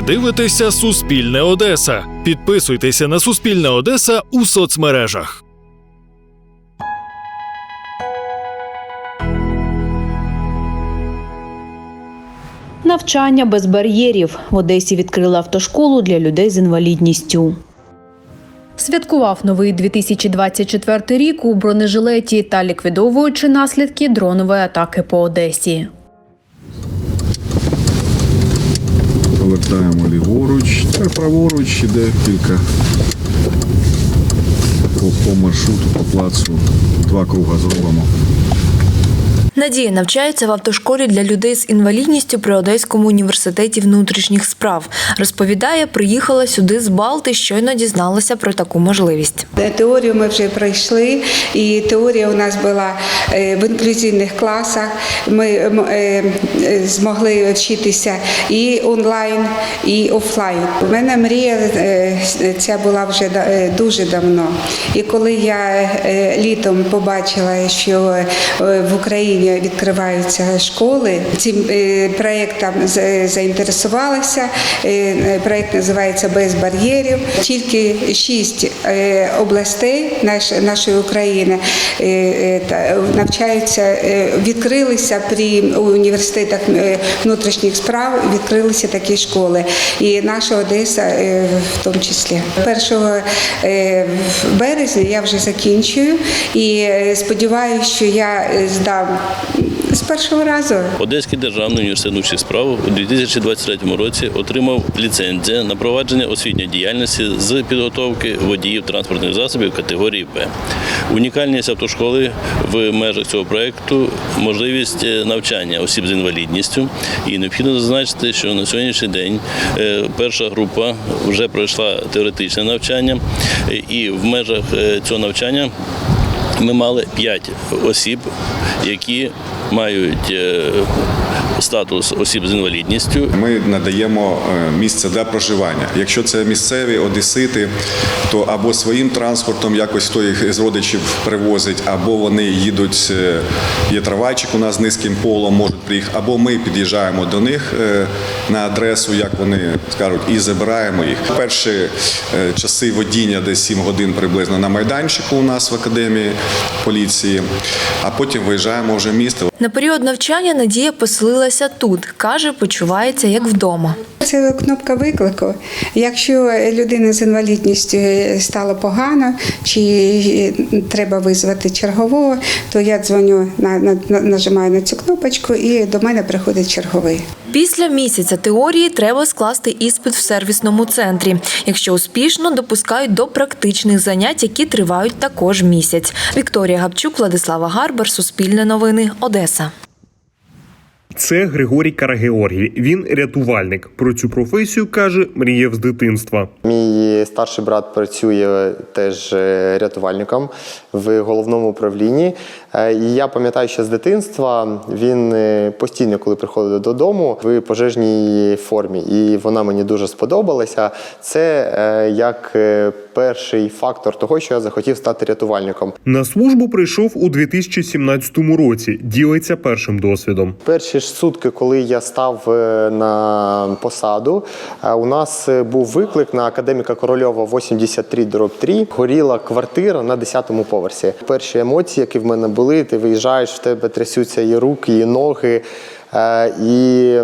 Ви дивитеся Суспільне Одеса. Підписуйтеся на Суспільне Одеса у соцмережах. Навчання без бар'єрів. В Одесі відкрили автошколу для людей з інвалідністю. Святкував новий 2024 рік у бронежилеті та ліквідовуючи наслідки дронової атаки по Одесі. Повертаємо ліворуч, та праворуч іде кілька по, по маршруту, по плацу. Два круга зробимо. Надія навчається в автошколі для людей з інвалідністю при Одеському університеті внутрішніх справ. Розповідає, приїхала сюди з Балти, щойно дізналася про таку можливість. Теорію ми вже пройшли, і теорія у нас була е, в інклюзивних класах. Ми е, е, змогли вчитися і онлайн, і офлайн. У мене мрія е, ця була вже е, дуже давно. І коли я е, літом побачила, що е, в Україні відкриваються школи, цим е, проєктом з- заінтересувалася. Е, е, Проєкт називається Без бар'єрів. Тільки шість е, областей нашої України е, е, навчаються, е, відкрилися при університетах е, внутрішніх справ, відкрилися такі школи. І наша Одеса е, в тому числі. 1 е, березня я вже закінчую і е, сподіваюся, що я е, здам з першого разу. Одеський державний університет внутрішніх справ у 2023 році отримав ліцензію на провадження освітньої діяльності з підготовки водіїв транспортних засобів категорії Б. Унікальність автошколи в межах цього проєкту можливість е, навчання осіб з інвалідністю. І необхідно зазначити, що на сьогоднішній день е, перша група вже пройшла теоретичне навчання, е, і в межах цього навчання ми мали 5 осіб, які мають е, статус осіб з інвалідністю. Ми надаємо е, місце для проживання. Якщо це місцеві одесити, то або своїм транспортом якось хто їх з родичів привозить, або вони їдуть. е, Є трамвайчик у нас з низьким полом, можуть приїхати, або ми під'їжджаємо до них е, на адресу, як вони скажуть, і забираємо їх. Перші часи водіння, десь 7 годин приблизно на майданчику у нас в академії поліції, а потім виїжджаємо вже в місто. На період навчання Надія поселилася тут. Каже, почувається як вдома. Це кнопка виклику. Якщо людина з інвалідністю стало погано, чи треба визвати чергового, то я дзвоню на, на, на- нажимаю на цю кнопочку, і до мене приходить черговий. Після місяця теорії треба скласти іспит в сервісному центрі. Якщо успішно, допускають до практичних занять, які тривають також місяць. Вікторія Гапчук, Владислава Гарбар, Суспільне новини, Одеса. Це Григорій Карагеоргій. Він рятувальник. Про цю професію каже, мріяв з дитинства. Мій старший брат працює теж е, рятувальником в головному управлінні. Е, І я пам'ятаю, що з дитинства він е, постійно, коли приходив додому, в пожежній формі, і вона мені дуже сподобалася. Це е, як перший фактор того, що я захотів стати рятувальником. На службу прийшов у 2017 році. Ділиться першим досвідом. Перші ж сутки, коли я став на посаду, у нас був виклик на академіка Корольова 83 3. Горіла квартира на 10-му поверсі. Перші емоції, які в мене були, ти виїжджаєш, в тебе трясуться і руки, і ноги. е, І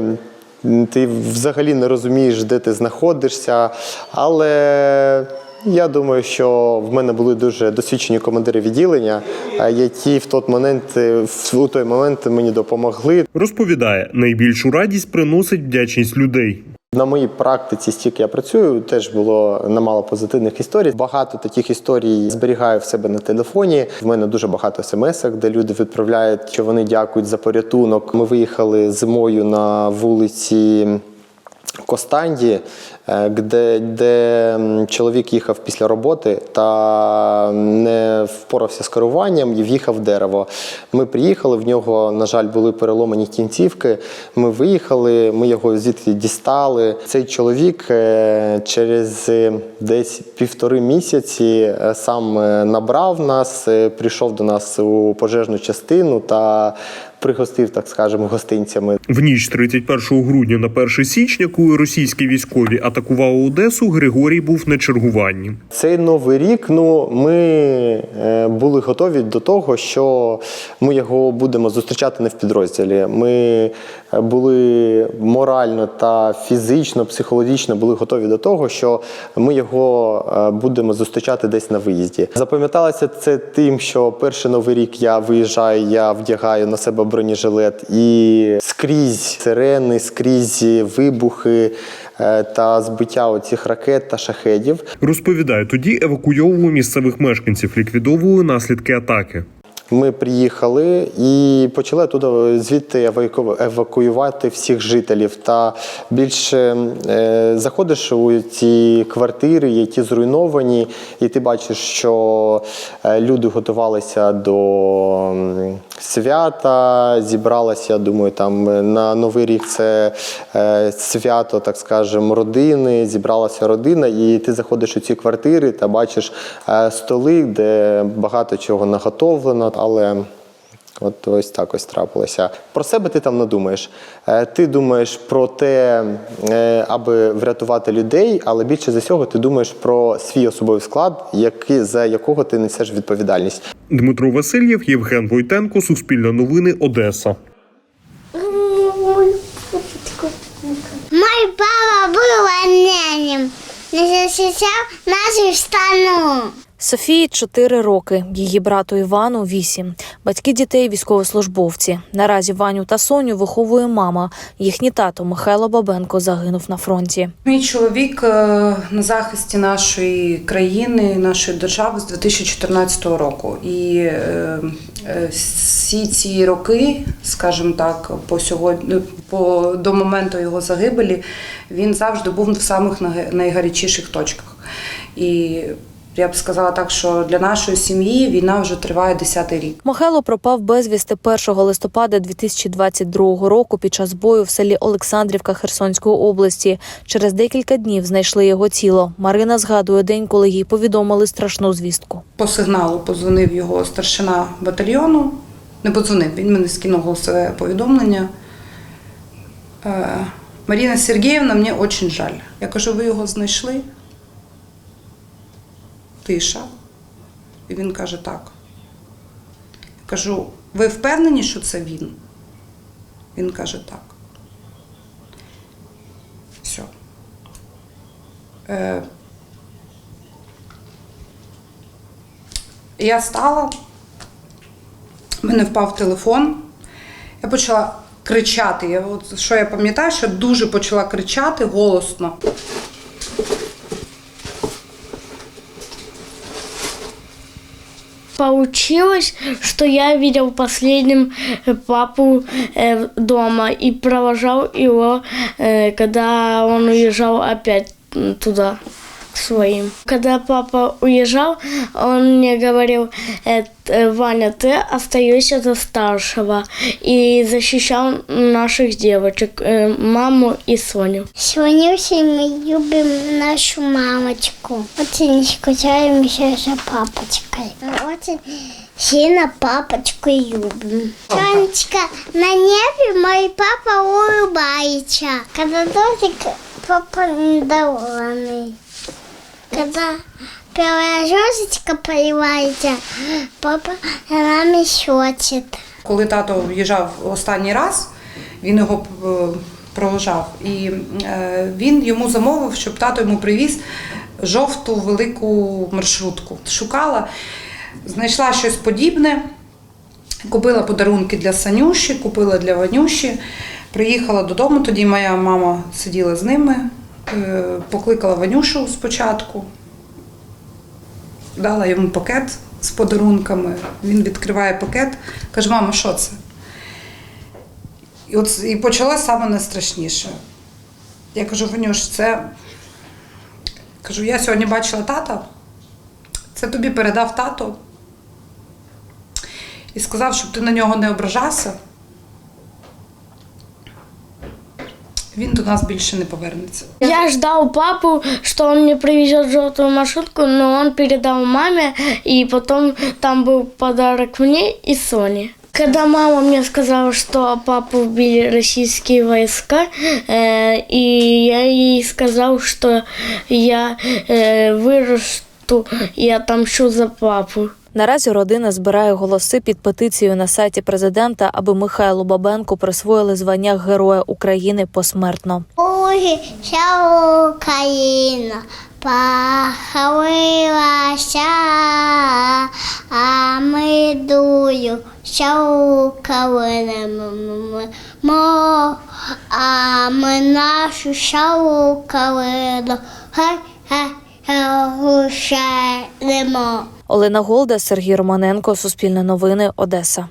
ти взагалі не розумієш, де ти знаходишся. Але я думаю, що в мене були дуже досвідчені командири відділення, е, які в той момент, е, в той момент мені допомогли. Розповідає, найбільшу радість приносить вдячність людей. На моїй практиці, стільки я працюю, теж було немало позитивних історій. Багато таких історій зберігаю в себе на телефоні. В мене дуже багато смс, де люди відправляють, що вони дякують за порятунок. Ми виїхали зимою на вулиці. Костанді е, де, де чоловік їхав після роботи та не впорався з керуванням і в'їхав в дерево. Ми приїхали, в нього, на жаль, були переломані кінцівки. Ми виїхали, ми його звідти дістали. Цей чоловік е, через е, десь півтори місяці сам набрав нас, прийшов до нас у пожежну частину та пригостив, так скажемо, гостинцями. В ніч 31 грудня на 1 січня, коли російські військові атакували Одесу, Григорій був на чергуванні. Цей новий рік, ну ми е, були готові до того, що ми його будемо зустрічати не в підрозділі. Ми були морально та фізично, психологічно були готові до того, що ми його е, будемо зустрічати десь на виїзді. Запам'яталося це тим, що перший новий рік я виїжджаю, я вдягаю на себе бронежилет і скрізь сирени, скрізь вибухи е, та збиття оцих ракет та шахедів. Розповідає, тоді евакуйовували місцевих мешканців, ліквідовували наслідки атаки. Ми приїхали і почали туди звідти евакуювати всіх жителів. Та більше е, заходиш у ці квартири, які зруйновані, і ти бачиш, що е, люди готувалися до свята, зібралася, я думаю, там е, на Новий рік це е, свято, так скажемо, родини. Зібралася родина, і ти заходиш у ці квартири та бачиш е, столи, де багато чого наготовлено, але. От ось так ось трапилося. Про себе ти там не думаєш. Е, Ти думаєш про те, е, аби врятувати людей, але більше за всього ти думаєш про свій особовий склад, який, за якого ти несеш відповідальність. Дмитро Васильєв, Євген Войтенко, Суспільне новини, Одеса. Мой папа был военным, не защищал нашу страну. Софії 4 роки, її брату Івану 8. Батьки дітей військовослужбовці. Наразі Ваню та Соню виховує мама. Їхній тато Михайло Бабенко загинув на фронті. Мій чоловік е, на захисті нашої країни, нашої держави з 2014 року. І е, е, всі ці роки, скажімо так, по сьогодні, по до моменту його загибелі, він завжди був в самих най- найгарячіших точках. І я б сказала так, що для нашої сім'ї війна вже триває 10-й рік. Михайло пропав безвісти 1 листопада 2022 року під час бою в селі Олександрівка Херсонської області. Через декілька днів знайшли його тіло. Марина згадує день, коли їй повідомили страшну звістку. По сигналу позвонив його старшина батальйону. Не подзвонив, він мені скинув голосове повідомлення. Е, Маріна Сергіївна, мені дуже жаль. Я кажу, ви його знайшли? Тиша. І він каже, так. Я кажу, ви впевнені, що це він? Він каже, так. Все. Е, Я стала, в мене впав телефон. Я почала кричати. Я, от, що я пам'ятаю, що дуже почала кричати голосно. Получилось, что я видел последним э, папу э, дома и провожал его, э, когда он уезжал опять туда своим. Когда папа уезжал, он мне говорил, «Э, Ваня, ты остаешься за старшего и защищал наших девочек, э, маму и Соню. Сегодня все мы любим нашу мамочку. Очень скучаем еще за папочкой. Очень сильно папочку любим. Сонечка, на небе мой папа улыбается. Когда дождик, папа недовольный. Когда первая звездочка появляется, папа нами шутит. Коли тато в'їжджав останній раз, він його е, провожав. І е, він йому замовив, щоб тато йому привіз жовту велику маршрутку. Шукала, знайшла щось подібне, купила подарунки для Санюші, купила для Ванюші. Приїхала додому, тоді моя мама сиділа з ними, покликала Ванюшу спочатку, дала йому пакет з подарунками. Він відкриває пакет, каже: мама, що це? І от і почалося саме найстрашніше. Я кажу, Ванюш, це Кажу, я сьогодні бачила тата. Це тобі передав тато. І сказав, щоб ти на нього не ображався. Він до нас більше не повернеться. Я ждал папу, что он мне привезет желтую машинку, но он передал маме, и потом там был подарок мне и Соне. Когда мама мне сказала, что папу убили российские войска, э, и я ей сказал, что я э, вырасту и отомщу за папу. Наразі родина збирає голоси під петицією на сайті президента, аби Михайлу Бабенку присвоїли звання Героя України посмертно. Вся Україна похилилася, а ми дую, вся Україна, мо, а ми нашу вся Україну, хай, хай, гушаємо. Олена Голда, Сергій Романенко, Суспільне новини, Одеса.